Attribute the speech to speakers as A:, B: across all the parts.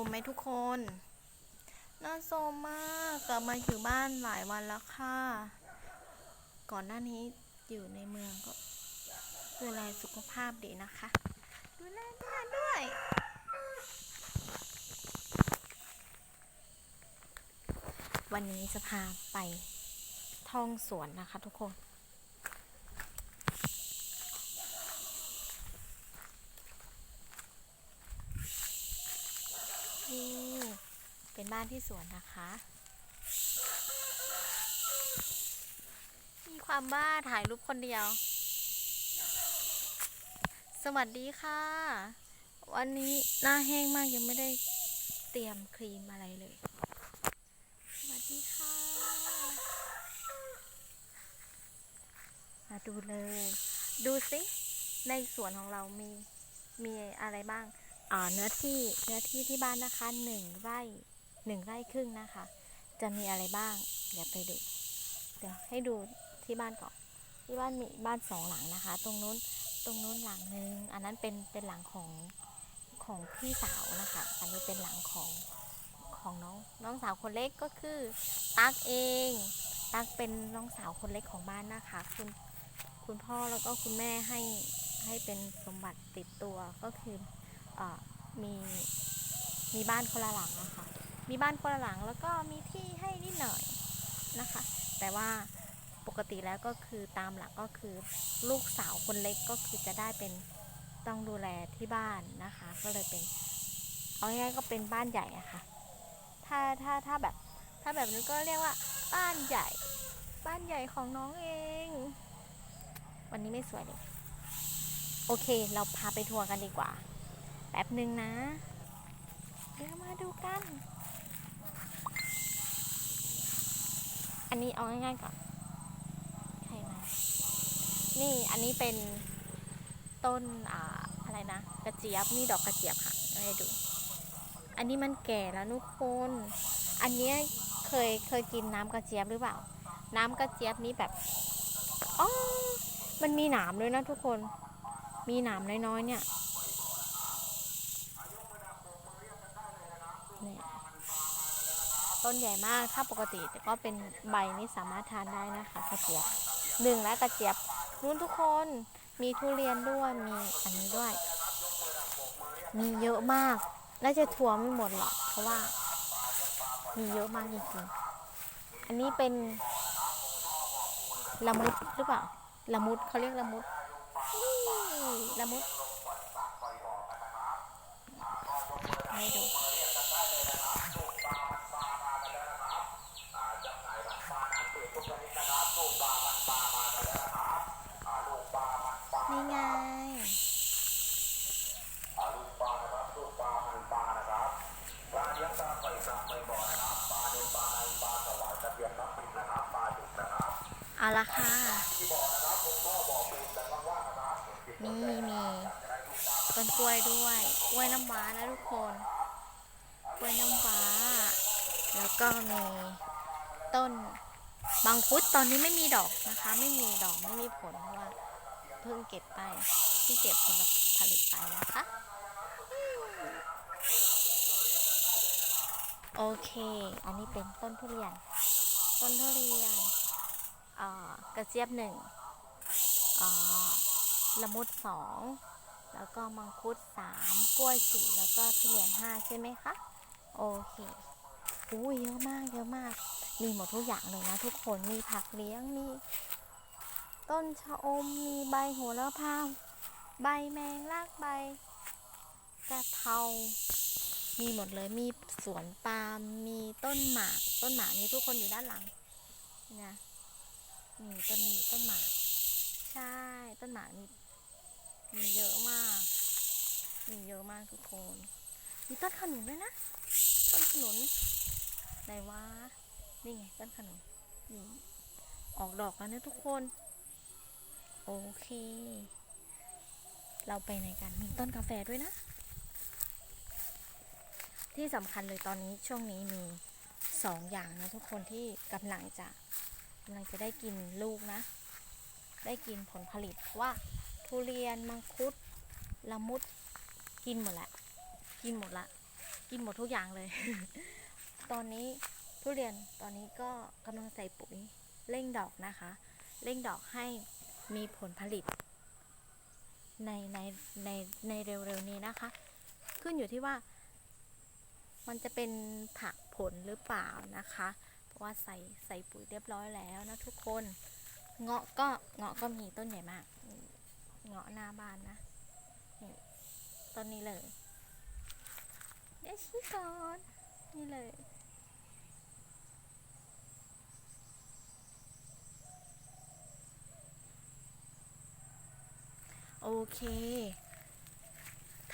A: มไหมทุกคน น่าโซมมากกลับมาอยู่บ้านหลายวันแล้วค่ะ ก่อนหน้านี้อยู่ในเมืองก็ดูแลสุขภาพดีนะคะ ดูแลบ้านด้วย วันนี้จะพาไปท่องสวนนะคะทุกคน เป็นบ้านที่สวนนะคะ มีความบ้าถ่ายรูปคนเดียว สวัสดีค่ะ วันนี้หน้าแห้งมากยังไม่ได้เตรียมครีมอะไรเลย สวัสดีค่ะ มาดูเลย ดูสิ ในสวนของเรามี มีอะไรบ้าง อ่าเนื้อที่ เนื้อที่ที่บ้านนะคะหนึ่งไร่ หนึ่งไร่ครึ่งนะคะ จะมีอะไรบ้าง เดี๋ยวไปดู เดี๋ยวให้ดูที่บ้านก่อน ที่บ้านมีบ้านสองหลังนะคะ ตรงนู้น ตรงนู้นหลังหนึ่ง อันนั้นเป็น เป็นหลังของของพี่สาวนะคะ อันนี้เป็นหลังของของน้อง น้องสาวคนเล็กก็คือตั๊กเอง ตั๊กเป็นน้องสาวคนเล็กของบ้านนะคะ คุณ คุณพ่อแล้วก็คุณแม่ให้ ให้เป็นสมบัติติดตัวก็คืออมีมีบ้านคนละหลังนะคะ มีบ้านคนละหลังแล้วก็มีที่ให้นิดหน่อยนะคะ แต่ว่าปกติแล้วก็คือตามหลักก็คือลูกสาวคนเล็กก็คือจะได้เป็นต้องดูแลที่บ้านนะคะ ก็เลยเป็นเอาง่ายๆก็เป็นบ้านใหญ่อะค่ะ ถ้าถ้าถ้าแบบถ้าแบบนี้ก็เรียกว่าบ้านใหญ่ บ้านใหญ่ของน้องเอง วันนี้ไม่สวยเลย โอเค เราพาไปทัวร์กันดีกว่า แป๊บหนึ่งนะ เดี๋ยวมาดูกัน อันนี้เอาง่ายๆก่อนใช่ไหมนี่อันนี้เป็นต้นอ่าอะไรนะกระเจี๊ยบนี่ดอกกระเจี๊ยบค่ะให้ดู อันนี้มันแก่แล้วทุกคน อันเนี้ยเคยเคยกินน้ำกระเจี๊ยบหรือเปล่า น้ำกระเจี๊ยบนี้แบบอ๋อมันมีหนามด้วยนะทุกคน มีหนามน้อยๆเนี่ย ต้นใหญ่มาก ถ้าปกติก็เป็นใบนี่สามารถทานได้นะคะกระเจี๊ยบหนึ่งและกระเจี๊ยบนู้นทุกคนมีทุเรียนด้วยมีอันนี้ด้วย มีเยอะมากน่าจะทัวร์ไม่หมดหรอกเพราะว่า มีเยอะมากจริงๆ อันนี้เป็นละมุดหรือเปล่าละมุดเขาเรียกละมุดละมุดให้ดู นี่ไง เอาละค่ะมีมีต้นกล้วยด้วย กล้วยน้ำว้านะทุกคน กล้วยน้ำว้า แล้วก็มีต้นมังคุดตอนนี้ไม่มีดอกนะคะ ไม่มีดอกไม่มีผลเพราะว่าเพิ่งเก็บไปที่เก็บผลผลิตไปนะคะ โอเค อันนี้เป็นต้นทุเรียน ต้นทุเรียน กระเจี๊ยบหนึ่งละมุดสองแล้วก็มังคุดสามกล้วยสี่แล้วก็ทุเรียนห้าใช่ไหมคะโอเคอู้เยอะมากเยอะมาก มีหมดทุกอย่างเลยนะทุกคนมีผักเลี้ยงมี ต้นชะอมมีใบโหระพาใบแมงลักใบกระเพรามีหมดเลยมีสวนปาล์มมีต้นหมาก ต้นหมากนี้ทุกคนอยู่ด้านหลังนะ นี่ต้นนี้ต้นหมาก ใช่ต้นหมากนี่มีเยอะมาก มีเยอะมากทุกคน มีต้นขนุนด้วยนะ ต้นขนุนไหนวะนี่ไงต้นขนุนนี่ออกดอกแล้วเนี่ยทุกคน โอเค เราไปไหนกัน มีต้นกาแฟด้วยนะ ที่สำคัญเลยตอนนี้ช่วงนี้มีสองอย่างนะทุกคนที่กำลังจะ กำลังจะได้กินลูกนะ ได้กินผลผลิตว่าทุเรียนมังคุดละมุดกินหมดละ กินหมดละ กินหมดทุกอย่างเลย ตอนนี้ทุเรียนตอนนี้ก็กำลังใส่ปุ๋ยเร่งดอกนะคะ เร่งดอกให้มีผลผลิต ในในในในเร็วๆนี้นะคะ ขึ้นอยู่ที่ว่า มันจะเป็นผักผลหรือเปล่านะคะเพราะ ว่าใส่ใส่ปุ๋ยเรียบร้อยแล้วนะทุกคน เงาะก็เงาะก็มีต้นใหญ่มาก เงาะหน้าบ้านนะนี่ต้นนี้เลย เดี๋ยวชี้ก่อนนี่เลยโอเค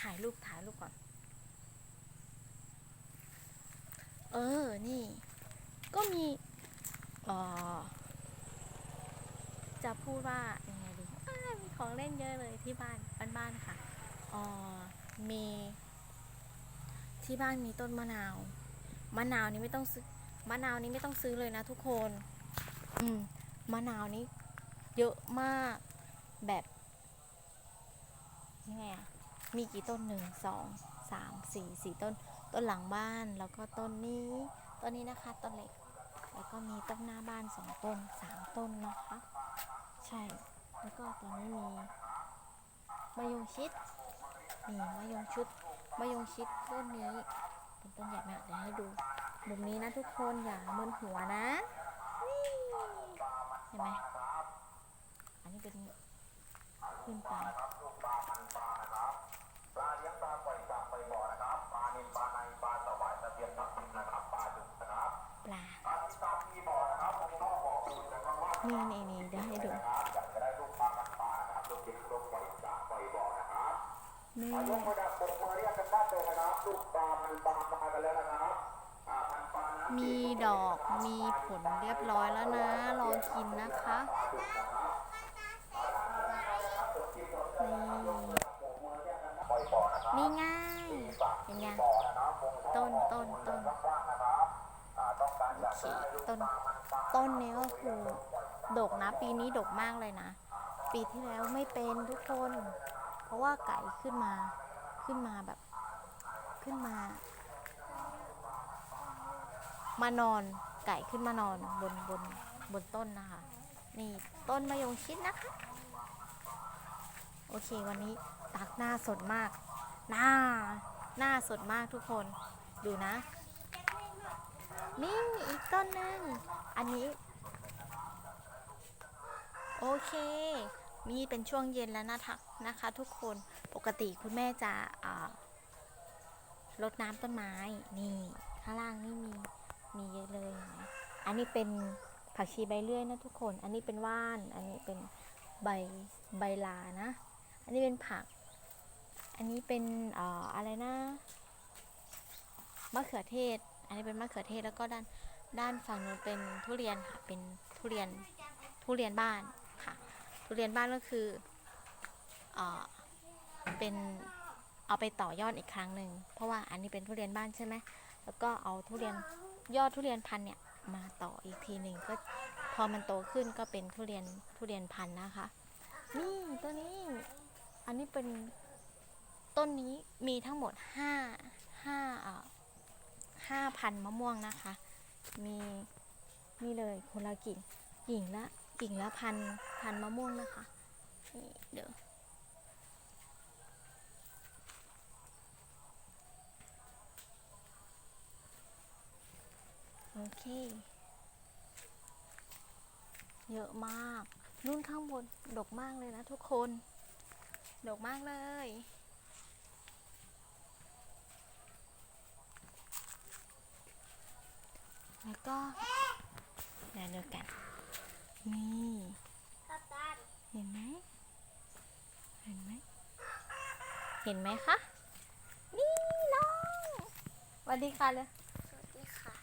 A: ถ่ายรูปถ่ายรูปก่อน เออ นี่ ก็มีเออจะพูดว่ายังไงดีมีของเล่นเยอะเลยที่บ้านบ้านบ้านค่ะเออมีที่บ้านมีต้นมะนาว มะนาวนี้ไม่ต้องซื้อมะนาวนี้ไม่ต้องซื้อเลยนะทุกคน อืมมะนาวนี้เยอะมากแบบยังไงอะมีกี่ต้นหนึ่งสองสามสี่สี่ต้น ต้นหลังบ้านแล้วก็ต้นนี้ ต้นนี้นะคะต้นเล็ก แล้วก็มีต้นหน้าบ้านสองต้นสามต้นนะคะ ใช่ แล้วก็ตอนนี้มีมะยงชิดนี่มะยงชุดมะยงชิดต้นนี้เป็นต้นใหญ่มากเดี๋ยวให้ดูมุมนี้นะทุกคนอย่ามึนหัวนะนี่เห็นไหมอันนี้เป็นขึ้นไป
B: นี่นี่นี่เดี๋
A: ยวให้ดู
B: นี่มีดอกมี
A: ผลเรียบร้อยแล้วนะ รอกินนะคะ
B: นี่
A: นี่ง่ายเห็นยังต้นต้นต้น
B: โอเคต้
A: น ต้นนี้ก็คือ ดกนะ ปีนี้ดกมากเลยนะ ปีที่แล้วไม่เป็นทุกคน เพราะว่าไก่ขึ้นมาขึ้นมาแบบ ขึ้นมา มานอนไก่ขึ้นมานอนบนบนบนต้นนะคะ นี่ต้นมะยงชิดนะคะ โอเควันนี้ตักหน้าสดมาก หน้า หน้าสดมากทุกคน ดูนะ นี่อีกต้นหนึ่งอันนี้ โอเค มีเป็นช่วงเย็นแล้วนะคะนะคะ ทุกคนปกติคุณแม่จะอ่ารดน้ำต้นไม้นี่ข้างล่างนี่มีมีเยอะเลยนไหมอันนี้เป็นผักชีใบเลื่อยนะทุกคน อันนี้เป็นว่าน อันนี้เป็นใบใบลานะ อันนี้เป็นผัก อันนี้เป็นออะไรนะมะเขือเทศ อันนี้เป็นมะเขือเทศแล้วก็ด้านด้านฝั่งนู้นเป็นทุเรียนค่ะ เป็นทุเรียนทุเรียนบ้าน ทุเรียนบ้านก็คือเอ่อเป็นเอาไปต่อยอดอีกครั้งหนึ่งเพราะว่าอันนี้เป็นทุเรียนบ้านใช่ไหมแล้วก็เอาทุเรียนยอดทุเรียนพันเนี่ยมาต่ออีกทีหนึ่งก็พอมันโตขึ้นก็เป็นทุเรียนทุเรียนพันนะคะ นี่ตัวนี้ อันนี้เป็นต้นนี้มีทั้งหมดห้าห้าเอ่อห้าพันมะม่วงนะคะ มีนี่เลยคนละกิ่งกิ่งละ กิ่งละพันพันมะม่วงนะคะนี่เดี๋ยวโอเค เยอะมาก นุ่นข้างบน ดกมากเลยนะทุกคน ดกมากเลยแล้วก็เดี๋ยวดูกัน นี่เห็นไหมเห็นไหมเห็นไหมคะ นี่น้องสวัสดีค่ะเลย
C: สวัสดีค่ะ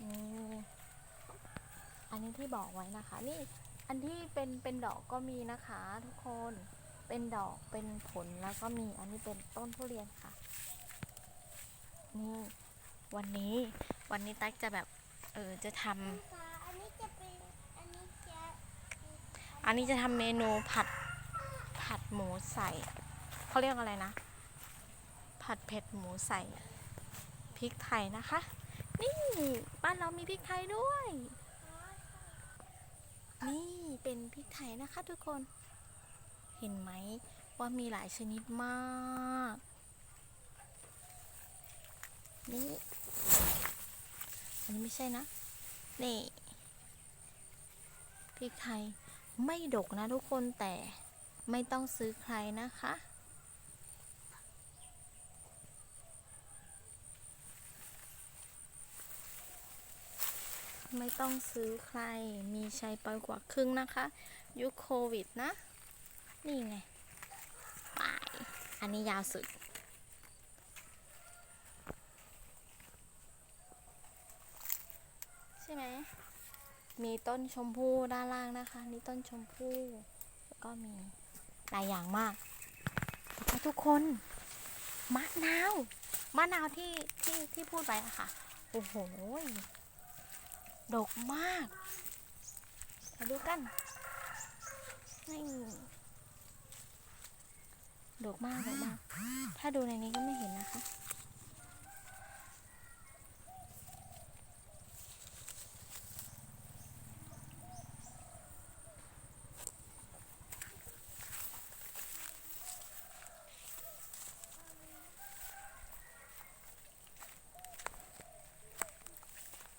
A: อืมอันนี้ที่บอกไว้นะคะ นี่อันที่เป็นเป็นดอกก็มีนะคะ ทุกคนเป็นดอกเป็นผลแล้วก็มีอันนี้เป็นต้นทุเรียนค่ะ นี่วันนี้วันนี้ตั๊กจะแบบเออจะทำ
C: อันนี้จะเป็นอันนี้จะ
A: อันนี้จะทำเมนูผัดผัดหมูใส่เขาเรียกอะไรนะ ผัดเผ็ดหมูใส่พริกไทยนะคะ นี่บ้านเรามีพริกไทยด้วย นี่เป็นพริกไทยนะคะทุกคน เห็นไหมว่ามีหลายชนิดมาก นี่ อันนี้ไม่ใช่นะ นี่ พริกไทยไม่ดกนะทุกคนแต่ไม่ต้องซื้อใครนะคะ ไม่ต้องซื้อใครมีใช้ไปกว่าครึ่งนะคะ ยุคโควิดนะ นี่ไงไปอันนี้ยาวสุด ช่ไหม มีต้นชมพู่ด้านล่างนะคะ นี่ต้นชมพู่แล้วก็มีหลายอย่างมากแล้วทุกคนมะนาวมะนาวที่ที่ที่พูดไปอะค่ะ โอ้โหดกมากมาดูกันนี่ดกมากดกมาก ถ้าดูในนี้ก็ไม่เห็นนะคะ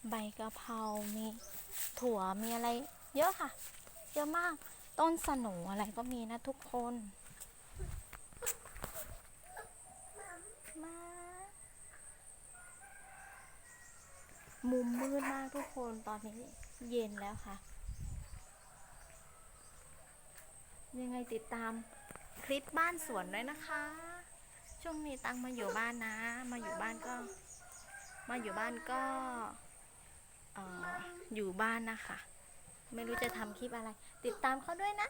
A: ใบกะเพรา มีถั่ว มีอะไร เยอะค่ะ เยอะมาก ต้นสนูอะไรก็มีนะทุกคนมามุมมืดมากทุกคนตอนนี้เย็นแล้วค่ะ ยังไงติดตามคลิปบ้านสวนด้วยนะคะ ช่วงนี้ตังมาอยู่บ้านนะ มาอยู่บ้านก็ มาอยู่บ้านก็ ออยู่บ้านนะคะ ไม่รู้จะทำคลิปอะไร ติดตามเขาด้วยนะ